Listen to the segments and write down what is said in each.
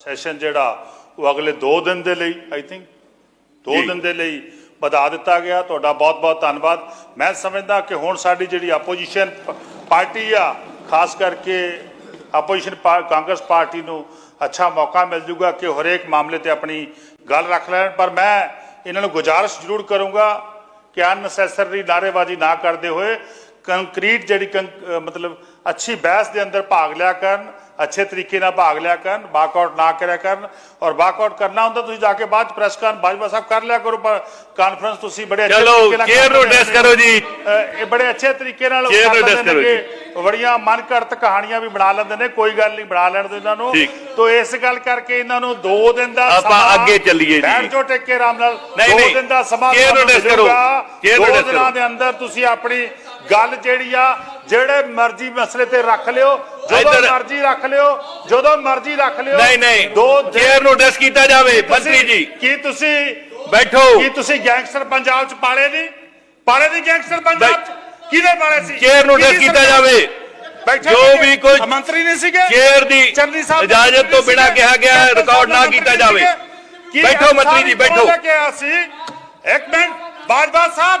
Session ਜਿਹੜਾ ਉਹ ਅਗਲੇ 2 ਦਿਨ ਦੇ ਲਈ ਆਈ ਥਿੰਕ 2 ਜੀ। ਦਿਨ ਦੇ ਲਈ ਵਧਾ ਦਿੱਤਾ ਗਿਆ। ਤੁਹਾਡਾ ਬਹੁਤ-ਬਹੁਤ ਧੰਨਵਾਦ। ਮੈਂ ਸਮਝਦਾ ਕਿ ਹੁਣ ਸਾਡੀ ਜਿਹੜੀ ਆਪੋਜੀਸ਼ਨ ਪਾਰਟੀ ਆ ਖਾਸ ਕਰਕੇ ਆਪੋਜੀਸ਼ਨ ਕਾਂਗਰਸ ਪਾਰਟੀ ਨੂੰ ਅੱਛਾ ਮੌਕਾ ਮਿਲ ਜੂਗਾ ਕਿ ਹਰੇਕ ਮਾਮਲੇ ਤੇ ਆਪਣੀ ਗੱਲ ਰੱਖ ਲੈਣ। ਪਰ ਮੈਂ ਇਹਨਾਂ ਨੂੰ ਗੁਜ਼ਾਰਿਸ਼ ਜ਼ਰੂਰ ਕਰੂੰਗਾ ਕਿ ਅਨਸੈਸਰੀ ਨਾਅਰੇਬਾਜ਼ੀ ਨਾ ਕਰਦੇ ਹੋਏ ਕੰਕਰੀਟ ਜਿਹੜੀ ਮਤਲਬ ਅੱਛੀ ਬਹਿਸ ਦੇ ਅੰਦਰ ਭਾਗ ਲਿਆ ਕਰਨ ਅੱਛੇ ਤਰੀਕੇ ਨਾਲ ਭਾਗ ਲਿਆ ਕਰਨ ਬਾਕਆਊਟ ਨਾ ਕਰਿਆ ਕਰਨ ਔਰ ਬਾਕਆਊਟ ਕਰਨਾ ਹੁੰਦਾ ਤੁਸੀਂ ਜਾ ਕੇ ਬਾਅਦ ਪ੍ਰੈਸ ਕਰਨ ਬਾਜਵਾ ਸਾਹਿਬ ਕਰ ਲਿਆ ਕਰੋ ਕਾਨਫਰੰਸ ਤੁਸੀਂ ਬੜੇ ਅੱਛੇ ਤਰੀਕੇ ਨਾਲ ਕਰ ਨੂੰ address ਕਰੋ ਜੀ। ਇਹ ਬੜੇ ਅੱਛੇ ਤਰੀਕੇ ਨਾਲ ਕਰ ਨੂੰ ਲੈਂਦੇ ਕਰੋ ਨੇਗੇ। ਬੜੀਆਂ ਮਨ ਘੜਤ ਕਹਾਣੀਆਂ ਵੀ ਬਣਾ ਲੈਂਦੇ ਨੇ ਕੋਈ ਗੱਲ ਨਹੀਂ ਬਣਾ ਲੈਣ ਦਿਓ ਇਹਨਾਂ ਨੂੰ। ਤੋ ਇਸ ਗੱਲ ਕਰਕੇ ਇਹਨਾਂ ਨੂੰ 2 ਦਿਨ ਦਾ ਆਪਾਂ ਅੱਗੇ ਚੱਲੀਏ ਜੀ। ਬੈਠ ਟੇਕੇ ਆਰਾਮ ਨਾਲ ਨਹੀਂ, 2 ਨਹੀਂ। ਦਿਨ ਦਾ ਸਮਾਂ chair ਨੂੰ address ਕਰੋ। chair ਨੂੰ ਦੋ ਦਿਨਾਂ ਕਰੋ। ਦੇ ਅੰਦਰ ਤੁਸੀਂ ਆਪਣੀ ਗੱਲ ਜਿਹੜੀ ਆ ਜਿਹੜੇ ਮਰਜ਼ੀ ਮਸਲੇ ਤੇ ਰੱਖ ਲਿਓ ਜਦੋਂ ਇੱਧਰ- ਮਰਜ਼ੀ ਰੱਖ ਲਿਓ ਜਦੋਂ ਮਰਜ਼ੀ ਰੱਖ ਲਿਓ ਨਹੀਂ ਨਹੀਂ ਦੋ ਦਿਨ- ਚੇਅਰ ਨੂੰ ਐਡਰੈਸ ਕੀਤਾ ਜਾਵੇ ਮੰਤਰੀ ਜੀ ਕੀ ਤੁਸੀਂ ਬੈਠੋ ਕੀ ਤੁਸੀਂ ਗੈਂਗਸਟਰ ਪੰਜਾਬ ਚ ਪਾਲੇ ਨਹੀਂ ਪਾਲੇ ਨਹੀਂ ਗੈਂਗਸਟਰ ਪੰਜਾਬ ਚ ਕਿਹਦੇ ਪਾਲੇ ਸੀ ਚੇਅਰ ਨੂੰ ਕਿਹਦੀ ਕੀਤਾ ਸਰਕਾਰ? ਜਾਵੇ ਬੈਠੇ ਜੋ ਸੀਗੇ? ਵੀ ਕੁਝ ਮੰਤਰੀ ਨਹੀਂ ਸੀਗੇ ਚੇਅਰ ਦੀ ਚੰਨੀ ਸਾਹਿਬ ਇਜਾਜ਼ਤ ਮੰਤਰੀ ਤੋਂ ਬਿਨਾਂ ਸੀਗੇ? ਕਿਹਾ ਗਿਆ ਹੈ, ਰਿਕਾਰਡ ਨਾ ਸਾਹਿਬ ਕੀਤਾ ਮੰਤਰੀ ਜਾਵੇ। ਸੀਗੇ? ਕੀ ਬੈਠੋ ਮੰਤਰੀ ਜੀ, ਬੈਠੋ। ਸੀ ਇੱਕ ਮਿੰਟ ਬਾਜਵਾ ਸਾਹਿਬ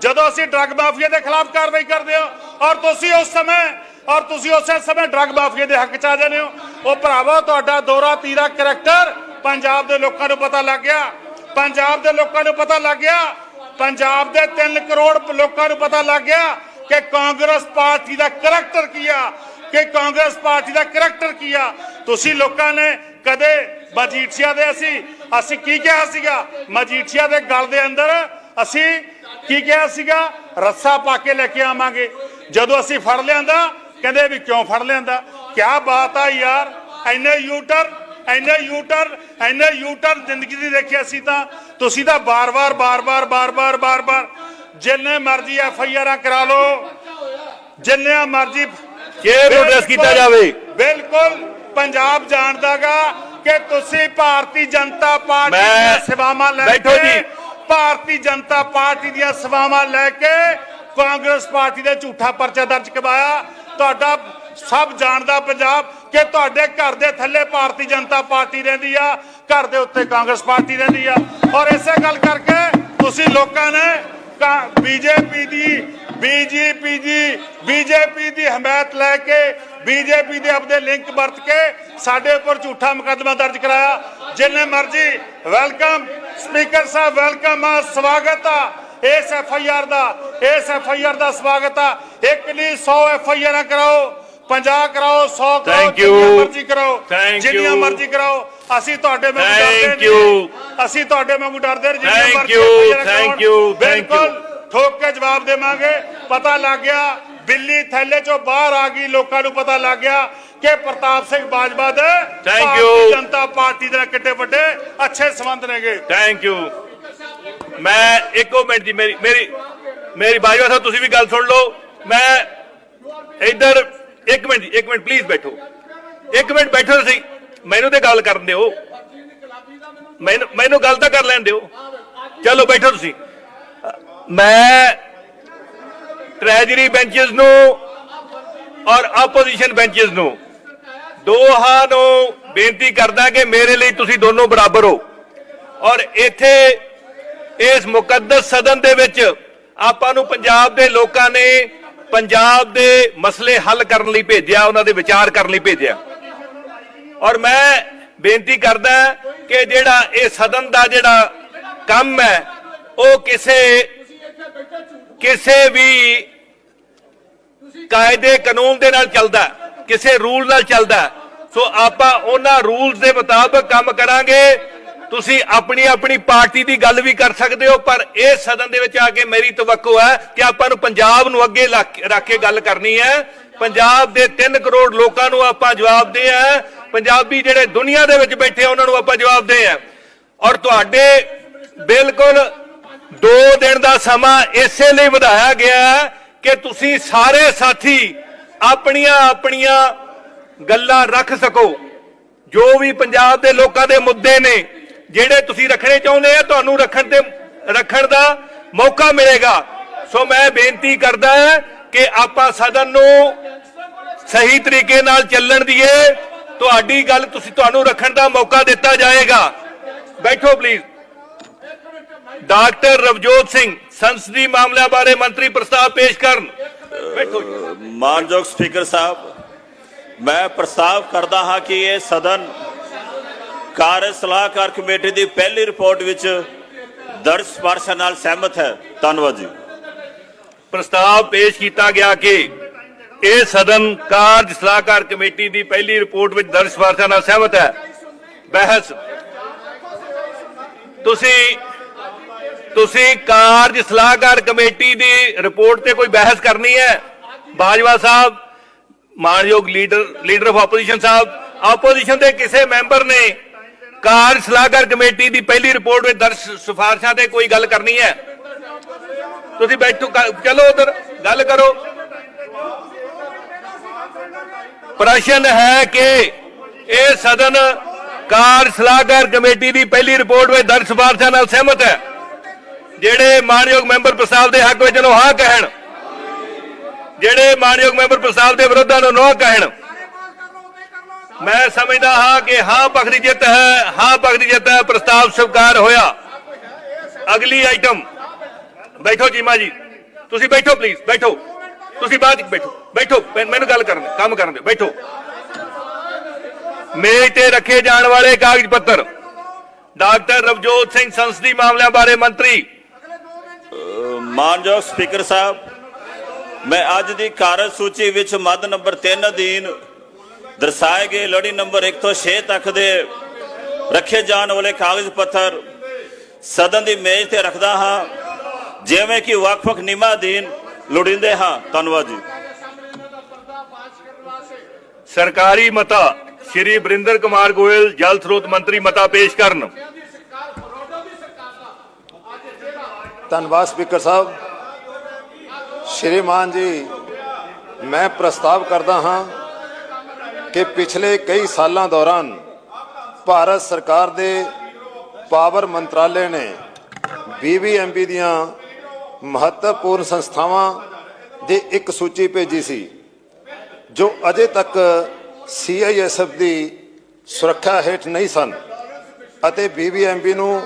ਜਦੋਂ ਅਸੀਂ ਡਰੱਗ ਮਾਫੀਆ ਦੇ ਖਿਲਾਫ ਕਾਰਵਾਈ ਕਰਦੇ ਹੋ, ਔਰ ਤੁਸੀਂ ਉਸ ਸਮੇਂ, ਔਰ ਤੁਸੀਂ ਉਸੇ ਸਮੇਂ ਡਰੱਗ ਮਾਫੀਆ ਦੇ ਹੱਕ ਚ ਆ ਜਾਂਦੇ ਹੋ। ਉਹ ਭਰਾਵੋ, ਤੁਹਾਡਾ ਦੋਰਾ, ਤੀਰਾ ਕਰੈਕਟਰ ਪੰਜਾਬ ਦੇ ਲੋਕਾਂ ਨੂੰ ਪਤਾ ਲੱਗ ਗਿਆ। ਪੰਜਾਬ ਦੇ ਲੋਕਾਂ ਨੂੰ ਪਤਾ ਲੱਗ ਗਿਆ। ਪੰਜਾਬ ਦੇ 3 ਕਰੋੜ ਲੋਕਾਂ ਨੂੰ ਪਤਾ ਲੱਗ ਗਿਆ ਕਿ ਕਾਂਗਰਸ ਪਾਰਟੀ ਦਾ ਕਰੈਕਟਰ ਕੀ ਆ, ਕਿ ਕਾਂਗਰਸ ਪਾਰਟੀ ਦਾ ਕਰੈਕਟਰ ਕੀ ਆ। ਤੁਸੀਂ ਲੋਕਾਂ ਨੇ ਕਦੇ ਮਜੀਠੀਆ ਦੇ ਅਸੀਂ ਅਸੀਂ ਕੀ ਕਿਹਾ ਸੀਗਾ? ਮਜੀਠੀਆ ਦੇ ਗਲ ਦੇ ਅੰਦਰ ਅਸੀਂ ਕੀ ਕਿਹਾ ਸੀਗਾ? ਰੱਸਾ ਪਾ ਕੇ ਲੈ ਕੇ ਆਵਾਂਗੇ। ਜਦੋਂ ਅਸੀਂ ਫੜ ਲਿਆਂਦਾ ਕਹਿੰਦੇ ਵੀ ਕਿਉਂ ਫੜ ਲਿਆਂਦਾ? ਕੀ ਬਾਤ ਆ ਯਾਰ ਐਨੇ ਯੂਟਰ ਐਨੇ ਯੂਟਰ ਐਨੇ ਯੂਟਰ ਜ਼ਿੰਦਗੀ ਦੀ ਦੇਖਿਆ ਸੀ ਤਾਂ। ਤੁਸੀਂ ਤਾਂ ਬਾਰ-ਬਾਰ ਬਾਰ-ਬਾਰ ਬਾਰ-ਬਾਰ ਬਾਰ-ਬਾਰ ਜਿੰਨੇ ਮਰਜ਼ੀ ਐਫ ਆਈ ਆਰਾਂ ਕਰਾ ਲਓ। ਜਿੰਨੇ ਮਰਜ਼ੀ ਚੇਅਰ ਨੂੰ ਐਡਰੈਸ ਕੀਤਾ ਜਾਵੇ? ਬਿਲਕੁਲ ਪੰਜਾਬ ਜਾਣਦਾਗਾ ਕਿ ਤੁਸੀਂ ਭਾਰਤੀ ਜਨਤਾ ਪਾਰਟੀ ਦੀਆਂ ਸੇਵਾਵਾਂ ਲੈ ਬੈਠੋ ਕੇ ਜੀ। ਭਾਰਤੀ ਜਨਤਾ ਪਾਰਟੀ ਦੀਆਂ ਸੇਵਾਵਾਂ ਲੈ ਕੇ ਕਾਂਗਰਸ ਪਾਰਟੀ ਦੇ ਝੂਠਾ ਪਰਚਾ ਦਰਜ ਕਰਵਾਇਆ। ਤੁਹਾਡਾ ਸਭ ਜਾਣਦਾ ਪੰਜਾਬ ਕਿ ਤੁਹਾਡੇ ਘਰ ਦੇ ਥੱਲੇ ਭਾਰਤੀ ਜਨਤਾ ਪਾਰਟੀ ਰਹਿੰਦੀ ਆ, ਘਰ ਦੇ ਉੱਤੇ ਕਾਂਗਰਸ ਪਾਰਟੀ ਰਹਿੰਦੀ ਆ। ਔਰ ਇਸੇ ਗੱਲ ਕਰਕੇ ਤੁਸੀਂ ਲੋਕਾਂ ਨੇ ਬੀਜੇਪੀ ਦੀ ਬੀਜੇਪੀ ਦੀ ਬੀਜੇਪੀ ਦੀ ਹਮਾਇਤ ਲੈ ਕੇ ਬੀਜੇਪੀ ਦੇ ਆਪਦੇ ਲਿੰਕ ਵਰਤ ਕੇ ਸਾਡੇ ਉੱਪਰ ਝੂਠਾ ਮੁਕੱਦਮਾ ਦਰਜ ਕਰਾਇਆ ਜਿੰਨੇ ਮਰਜ਼ੀ ਵੈਲਕਮ ਸਪੀਕਰ ਸਾਹਿਬ ਵੈਲਕਮ ਆ ਸਵਾਗਤ ਆ ਇਸ ਐਫ ਆਈ ਆਰ ਦਾ ਇਸ ਐਫ ਆਈ ਆਰ ਦਾ ਸਵਾਗਤ ਆ ਇੱਕ ਨਹੀਂ 100 ਐਫ ਆਈ ਆਰਾਂ ਕਰਾਓ 50 ਕਰਾਓ 100 ਕਰਾਓ. ਜਿੰਨੀਆਂ ਮਰਜ਼ੀ ਕਰਾਓ ਜਿੰਨੀਆਂ. ਮਰਜ਼ੀ ਕਰਾਓ ਅਸੀਂ ਤੁਹਾਡੇ ਵਾਂਗੂ ਡਰਦੇ. ਨਹੀਂ ਅਸੀਂ ਤੁਹਾਡੇ ਵਾਂਗੂ ਡਰਦੇ ਨਹੀਂ ਜਿੰਨੀਆਂ ਮਰਜ਼ੀ thank you, thank you. ਬਿਲਕੁਲ ਠੋਕ ਕੇ ਜਵਾਬ ਦੇਵਾਂਗੇ। ਪਤਾ ਲੱਗ ਗਿਆ ਬਿੱਲੀ ਥੈਲੇ ਚੋਂ ਬਾਹਰ ਆ ਗਈ। ਲੋਕਾਂ ਨੂੰ ਪਤਾ ਲੱਗ ਗਿਆ ਕਿ ਪ੍ਰਤਾਪ ਸਿੰਘ ਬਾਜਵਾ ਦੇ ਭਾਰਤੀ you. ਜਨਤਾ ਪਾਰਟੀ ਦੇ ਕਿੱਡੇ ਵੱਡੇ ਅੱਛੇ ਸੰਬੰਧ ਨੇਗੇ। ਥੈਂਕ ਯੂ ਮੈਂ ਇੱਕੋ ਮਿੰਟ ਦੀ ਮੇਰੀ ਮੇਰੀ ਮੇਰੀ ਬਾਜਵਾ ਸਾਹਿਬ ਤੁਸੀਂ ਵੀ ਗੱਲ ਸੁਣ ਲਓ। ਮੈਂ ਇੱਧਰ ਇੱਕ ਮਿੰਟ ਜੀ ਇੱਕ ਮਿੰਟ ਪਲੀਜ਼ ਬੈਠੋ। ਇੱਕ ਮਿੰਟ ਬੈਠੋ ਤੁਸੀਂ। ਮੈਨੂੰ ਤੇ ਗੱਲ ਕਰਨ ਦਿਓ। ਮੈਨੂੰ ਮੈਨੂੰ ਗੱਲ ਤਾਂ ਕਰ ਲੈਣ ਦਿਓ। ਚਲੋ ਬੈਠੋ ਤੁਸੀਂ। ਮੈਂ ਟ੍ਰੈਜਰੀ ਬੈਂਚਸ ਨੂੰ ਔਰ ਆਪੋਜੀਸ਼ਨ ਬੈਂਚਸ ਨੂੰ ਦੋਹਾਂ ਨੂੰ ਬੇਨਤੀ ਕਰਦਾ ਕਿ ਮੇਰੇ ਲਈ ਤੁਸੀਂ ਦੋਨੋਂ ਬਰਾਬਰ ਹੋ। ਔਰ ਇੱਥੇ ਇਸ ਮੁਕੱਦਸ ਸਦਨ ਦੇ ਵਿੱਚ ਆਪਾਂ ਨੂੰ ਪੰਜਾਬ ਦੇ ਲੋਕਾਂ ਨੇ ਪੰਜਾਬ ਦੇ ਮਸਲੇ ਹੱਲ ਕਰਨ ਲਈ ਭੇਜਿਆ, ਉਹਨਾਂ ਦੇ ਵਿਚਾਰ ਕਰਨ ਲਈ ਭੇਜਿਆ। ਔਰ ਮੈਂ ਬੇਨਤੀ ਕਰਦਾ ਕਿ ਜਿਹੜਾ ਇਹ ਸਦਨ ਦਾ ਜਿਹੜਾ ਕੰਮ ਹੈ, ਉਹ ਕਿਸੇ ਕਿਸੇ ਵੀ ਕਾਇਦੇ ਕਾਨੂੰਨ ਦੇ ਨਾਲ ਚੱਲਦਾ ਕਿਸੇ ਰੂਲ ਨਾਲ ਚੱਲਦਾ ਸੋ ਆਪਾਂ ਉਹਨਾਂ ਰੂਲਸ ਦੇ ਮੁਤਾਬਕ ਕੰਮ ਕਰਾਂਗੇ। ਤੁਸੀਂ ਆਪਣੀ ਆਪਣੀ ਪਾਰਟੀ ਦੀ ਗੱਲ ਵੀ ਕਰ ਸਕਦੇ ਹੋ, ਪਰ ਇਹ ਸਦਨ ਦੇ ਵਿੱਚ ਆ ਕੇ ਮੇਰੀ ਤਵੱਕੋ ਹੈ ਕਿ ਆਪਾਂ ਨੂੰ ਪੰਜਾਬ ਨੂੰ ਅੱਗੇ ਲੱਕ- ਰੱਖ ਕੇ ਗੱਲ ਕਰਨੀ ਹੈ। ਪੰਜਾਬ ਦੇ 3 ਕਰੋੜ ਲੋਕਾਂ ਨੂੰ ਆਪਾਂ ਜਵਾਬ ਦੇ ਆ ਪੰਜਾਬੀ ਜਿਹੜੇ ਦੁਨੀਆ ਦੇ ਵਿੱਚ ਬੈਠੇ ਆ, ਉਹਨਾਂ ਨੂੰ ਆਪਾਂ ਜਵਾਬ ਦੇ ਆ ਔਰ ਤੁਹਾਡੇ ਬਿਲਕੁਲ 2 ਦਿਨ ਦਾ ਸਮਾਂ ਇਸੇ ਲਈ ਵਧਾਇਆ ਗਿਆ ਹੈ ਕਿ ਤੁਸੀਂ ਸਾਰੇ ਸਾਥੀ ਆਪਣੀਆਂ ਆਪਣੀਆਂ ਗੱਲਾਂ ਰੱਖ ਸਕੋ। ਜੋ ਵੀ ਪੰਜਾਬ ਦੇ ਲੋਕਾਂ ਦੇ ਮੁੱਦੇ ਨੇ, ਜਿਹੜੇ ਤੁਸੀਂ ਰੱਖਣੇ ਚਾਹੁੰਦੇ ਆ, ਤੁਹਾਨੂੰ ਰੱਖਣ ਤੇ, ਰੱਖਣ ਦਾ ਮੌਕਾ ਮਿਲੇਗਾ। ਸੋ ਮੈਂ ਬੇਨਤੀ ਕਰਦਾ ਹਾਂ ਕਿ ਆਪਾਂ ਸਦਨ ਨੂੰ ਸਹੀ ਤਰੀਕੇ ਨਾਲ ਚੱਲਣ ਦੀਏ। ਤੁਹਾਡੀ ਗੱਲ ਤੁਸੀਂ, ਤੁਹਾਨੂੰ ਰੱਖਣ ਦਾ ਮੌਕਾ ਦਿੱਤਾ ਜਾਏਗਾ। ਬੈਠੋ ਪਲੀਜ਼ ਡਾਕਟਰ ਰਵਜੋਤ ਸਿੰਘ ਸੰਸਦੀ ਮਾਮਲਿਆਂ ਬਾਰੇ ਮੰਤਰੀ ਪ੍ਰਸਤਾਵ ਪੇਸ਼ ਕਰਨ। ਮਾਨਯੋਗ ਸਪੀਕਰ ਸਾਹਿਬ ਮੈਂ ਪ੍ਰਸਤਾਵ ਕਰਦਾ ਹਾਂ ਕਿ ਇਹ ਸਦਨ ਕਾਰਜ ਸਲਾਹਕਾਰ ਕਮੇਟੀ ਦੀ ਪਹਿਲੀ ਰਿਪੋਰਟ ਵਿੱਚ ਦਰਜ ਸਿਫਾਰਸ਼ਾਂ ਨਾਲ ਸਹਿਮਤ ਹੈ। ਧੰਨਵਾਦ ਜੀ। ਪ੍ਰਸਤਾਵ ਪੇਸ਼ ਕੀਤਾ ਗਿਆ ਕਿ ਇਹ ਸਦਨ ਕਾਰਜ ਸਲਾਹਕਾਰ ਕਮੇਟੀ ਦੀ ਪਹਿਲੀ ਰਿਪੋਰਟ ਵਿੱਚ ਦਰਜ ਸਿਫਾਰਸ਼ਾਂ ਨਾਲ ਸਹਿਮਤ ਹੈ। ਬਹਿਸ। ਤੁਸੀਂ ਤੁਸੀਂ ਕਾਰਜ ਸਲਾਹਕਾਰ ਕਮੇਟੀ ਦੀ ਰਿਪੋਰਟ ਤੇ ਕੋਈ ਬਹਿਸ ਕਰਨੀ ਹੈ? ਬਾਜਵਾ ਸਾਹਿਬ ਮਾਨਯੋਗ ਲੀਡਰ ਲੀਡਰ ਆਫ ਆਪੋਜੀਸ਼ਨ ਸਾਹਿਬ ਆਪੋਜੀਸ਼ਨ ਦੇ ਕਿਸੇ ਮੈਂਬਰ ਨੇ ਕਾਰਜ ਸਲਾਹਕਾਰ ਕਮੇਟੀ ਦੀ ਪਹਿਲੀ ਰਿਪੋਰਟ ਵਿੱਚ ਦਰਜ ਸਿਫਾਰਸ਼ਾਂ ਤੇ ਕੋਈ ਗੱਲ ਕਰਨੀ ਹੈ? ਤੁਸੀਂ ਬੈਠੋ ਚਲੋ ਉਧਰ, ਗੱਲ ਕਰੋ। ਪ੍ਰਸ਼ਨ ਹੈ ਕਿ ਇਹ ਸਦਨ ਕਾਰਜ ਸਲਾਹਕਾਰ ਕਮੇਟੀ ਦੀ ਪਹਿਲੀ ਰਿਪੋਰਟ ਵਿੱਚ ਦਰਜ ਸਿਫਾਰਸ਼ਾਂ ਨਾਲ ਸਹਿਮਤ ਹੈ? ਜਿਹੜੇ ਮਾਨਯੋਗ ਮੈਂਬਰ ਪ੍ਰਸਤਾਵ ਦੇ ਹੱਕ ਵਿੱਚ ਨੂੰ ਹਾਂ ਕਹਿਣ, ਜਿਹੜੇ ਮਾਨਯੋਗ ਮੈਂਬਰ ਪ੍ਰਸਤਾਵ ਦੇ ਵਿਰੋਧ ਨੂੰ ਨਾ ਕਹਿਣ, ਮੈਂ ਸਮਝਦਾ ਹਾਂ ਕਿ ਹਾਂ ਪੱਖ ਦੀ ਜਿੱਤ ਹੈ, ਹਾਂ ਪੱਖ ਦੀ ਜਿੱਤ ਹੈ, ਪ੍ਰਸਤਾਵ ਸਵੀਕਾਰ ਹੋਇਆ। ਅਗਲੀ ਆਈਟਮ ਬੈਠੋ ਜੀਮਾ ਜੀ। ਤੁਸੀਂ ਬੈਠੋ ਪਲੀਜ਼ ਬੈਠੋ। ਤੁਸੀਂ ਬਾਅਦ ਚ ਬੈਠੋ। ਬੈਠੋ ਮੈਨੂੰ ਗੱਲ ਕਰਨ ਕੰਮ ਕਰਨ ਦਿਓ, ਬੈਠੋ। ਮੇਜ਼ ਤੇ ਰੱਖੇ ਜਾਣ ਵਾਲੇ ਕਾਗਜ਼ ਪੱਤਰ, ਡਾਕਟਰ ਰਵਜੋਤ ਸਿੰਘ ਸੰਸਦੀ ਮਾਮਲਿਆਂ ਬਾਰੇ ਮੰਤਰੀ ਮਾਨਯੋਗ ਸਪੀਕਰ ਸਾਹਿਬ, ਮੈਂ ਅੱਜ ਦੀ ਕਾਰਜ ਸੂਚੀ ਵਿੱਚ ਮੱਦ ਨੰਬਰ 3 ਅਧੀਨ ਦਰਸਾਏ ਗਏ ਲੜੀ ਨੰਬਰ 1 ਤੋਂ 6 ਤੱਕ ਦੇ ਰੱਖੇ ਜਾਣ ਵਾਲੇ ਕਾਗਜ਼ ਪੱਤਰ ਸਦਨ ਦੀ ਮੇਜ਼ ਤੇ ਰੱਖਦਾ ਹਾਂ, ਜਿਵੇਂ ਕਿ ਵੱਖ-ਵੱਖ ਨਿਯਮਾਂ ਅਧੀਨ ਲੋੜੀਂਦੇ ਹਾਂ। ਧੰਨਵਾਦ ਜੀ। ਸਰਕਾਰੀ ਮਤਾ ਸ਼੍ਰੀ ਬਰਿੰਦਰ ਕੁਮਾਰ ਗੋਇਲ ਜਲ ਸਰੋਤ ਮੰਤਰੀ ਮਤਾ ਪੇਸ਼ ਕਰਨ। ਧੰਨਵਾਦ ਸਪੀਕਰ ਸਾਹਿਬ, ਸ਼੍ਰੀਮਾਨ ਜੀ, ਮੈਂ ਪ੍ਰਸਤਾਵ ਕਰਦਾ ਹਾਂ ਕਿ ਪਿਛਲੇ ਕਈ ਸਾਲਾਂ ਦੌਰਾਨ ਭਾਰਤ ਸਰਕਾਰ ਦੇ ਪਾਵਰ ਮੰਤਰਾਲੇ ਨੇ ਬੀਬੀਐਮਬੀ ਦੀਆਂ ਮਹੱਤਵਪੂਰਨ ਸੰਸਥਾਵਾਂ ਦੀ ਇੱਕ ਸੂਚੀ ਭੇਜੀ ਸੀ, ਜੋ ਅਜੇ ਤੱਕ ਸੀਆਈਐਸਐਫ ਦੀ ਸੁਰੱਖਿਆ ਹੇਠ ਨਹੀਂ ਸਨ ਅਤੇ ਬੀਬੀਐਮਬੀ ਨੂੰ